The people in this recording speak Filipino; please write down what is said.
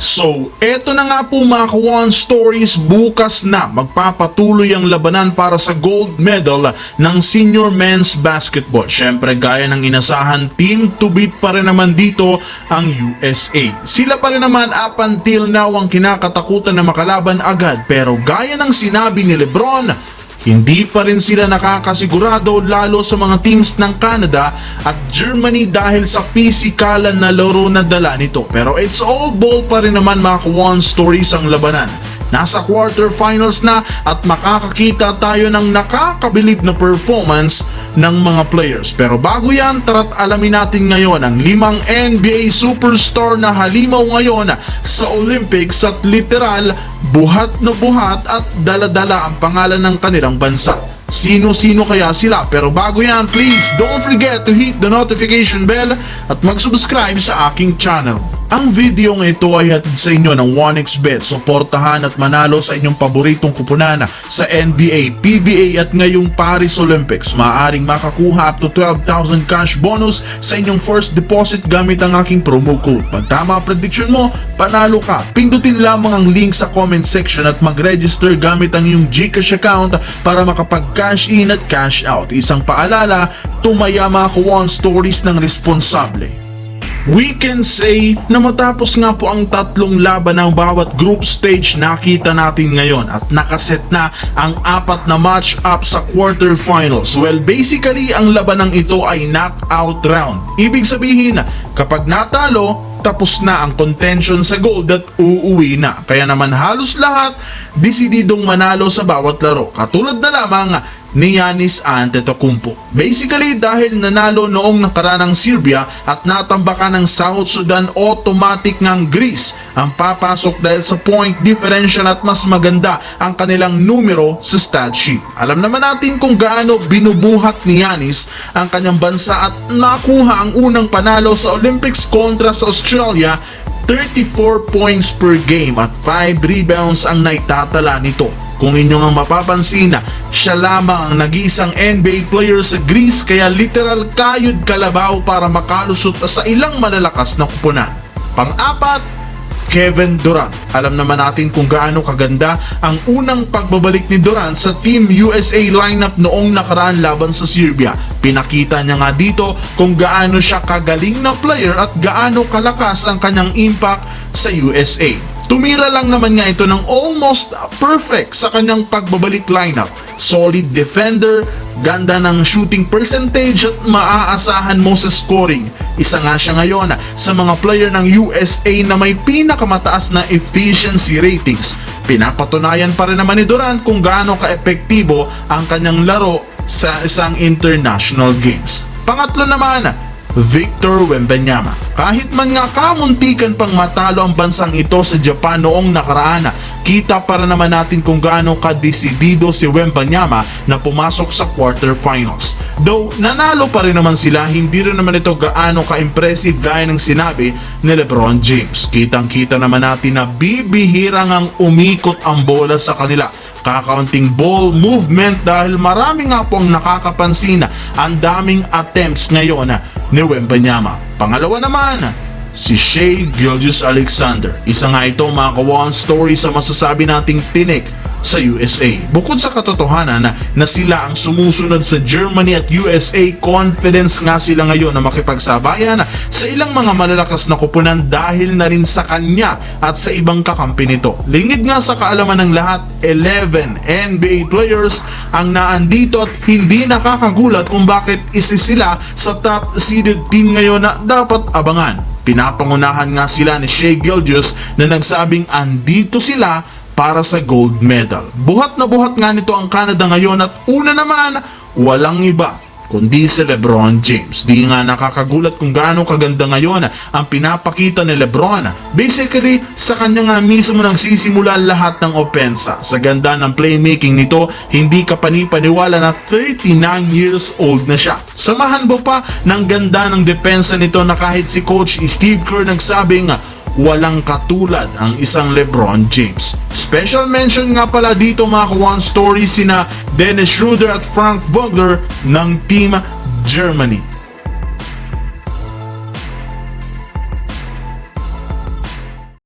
So, eto na nga po mga Kawan Stories, bukas na magpapatuloy ang labanan para sa gold medal ng senior men's basketball. Siyempre, gaya ng inasahan, team to beat pa rin naman dito ang USA. Sila pa rin naman up until now ang kinakatakutan na makalaban agad. Pero gaya ng sinabi ni Lebron, hindi pa rin sila nakakasigurado lalo sa mga teams ng Canada at Germany dahil sa pisikalan na laro na dala nito. Pero it's all ball pa rin naman mga one stories ang labanan. Nasa quarterfinals na at makakakita tayo ng nakakabilib na performance ng mga players. Pero bago yan, tara't alamin natin ngayon ang limang NBA superstar na halimaw ngayon sa Olympics at literal buhat na buhat at daladala ang pangalan ng kanilang bansa. Sino-sino kaya sila? Pero bago yan, please don't forget to hit the notification bell at mag-subscribe sa aking channel. Ang video ng ito ay hatid sa inyo ng 1xBet. Suportahan at manalo sa inyong paboritong kupunan sa NBA, PBA at ngayong Paris Olympics. Maaaring makakuha up to 12,000 cash bonus sa inyong first deposit gamit ang aking promo code. Pag tama prediction mo, panalo ka. Pindutin lamang ang link sa comment section at mag-register gamit ang iyong Gcash account para makapag-cash in at cash out. Isang paalala, tumaya mga kuwan stories ng responsable. We can say na matapos nga po ang tatlong laban ng bawat group stage nakita natin ngayon at nakaset na ang apat na match up sa quarterfinals. Well, basically ang labanang ito ay knockout round. Ibig sabihin, kapag natalo, tapos na ang contention sa gold at uuwi na. Kaya naman halos lahat desididong manalo sa bawat laro. Katulad na lamang ni Yanis Antetokounmpo. Basically dahil nanalo noong nakaranang Serbia at natambakan ng South Sudan automatic ng Greece ang papasok dahil sa point differential at mas maganda ang kanilang numero sa stat sheet. Alam naman natin kung gaano binubuhat ni Yanis ang kanyang bansa at nakuha ang unang panalo sa Olympics kontra sa Australia 34 points per game at 5 rebounds ang naitatala nito. Kung inyong ang mapapansin, siya lamang ang nag-iisang NBA player sa Greece kaya literal kayod kalabaw para makalusot sa ilang malalakas na kupunan. Pang-apat, Kevin Durant. Alam naman natin kung gaano kaganda ang unang pagbabalik ni Durant sa Team USA lineup noong nakaraan laban sa Serbia. Pinakita niya nga dito kung gaano siya kagaling na player at gaano kalakas ang kanyang impact sa USA. Tumira lang naman nga ito ng almost perfect sa kanyang pagbabalik lineup. Solid defender, ganda ng shooting percentage at maaasahan mo sa scoring. Isa nga siya ngayon sa mga player ng USA na may pinakamataas na efficiency ratings. Pinapatunayan pa rin naman ni Durant kung gaano ka-epektibo ang kanyang laro sa isang international games. Pangatlo naman, Victor Wembanyama. Kahit man nga kamuntikan pang matalo ang bansang ito sa Japan noong nakaraan, kita para naman natin kung gaano kadesidido si Wembanyama na pumasok sa quarterfinals. Though nanalo pa rin naman sila, hindi rin naman ito gaano ka-impressive gaya ng sinabi ni Lebron James. Kitang-kita naman natin na bibihirang ang umikot ang bola sa kanila kakaunting ball movement dahil marami nga pong nakakapansin ang daming attempts ngayon ni Wembanyama. Pangalawa naman, si Shea Gilgeous Alexander. Isa nga ito mga kawan story sa masasabi nating tinik sa USA. Bukod sa katotohanan na, na sila ang sumusunod sa Germany at USA, confidence nga sila ngayon na makipagsabayan sa ilang mga malalakas na kupunan dahil na rin sa kanya at sa ibang kakampi nito. Lingid nga sa kaalaman ng lahat, 11 NBA players ang naandito at hindi nakakagulat kung bakit isa sila sa top seeded team ngayon na dapat abangan. Pinapangunahan nga sila ni Shea Gilgeous na nagsabing andito sila para sa gold medal. Buhat na buhat nga nito ang Canada ngayon at una naman, walang iba kundi si Lebron James. Di nga nakakagulat kung gaano kaganda ngayon ang pinapakita ni Lebron. Basically, sa kanya nga mismo nang sisimula lahat ng opensa. Sa ganda ng playmaking nito, hindi ka panipaniwala na 39 years old na siya. Samahan mo pa ng ganda ng depensa nito na kahit si Coach Steve Kerr nagsabing walang katulad ang isang Lebron James. Special mention nga pala dito mga kawan stories sina Dennis Schroeder at Frank Vogler ng Team Germany.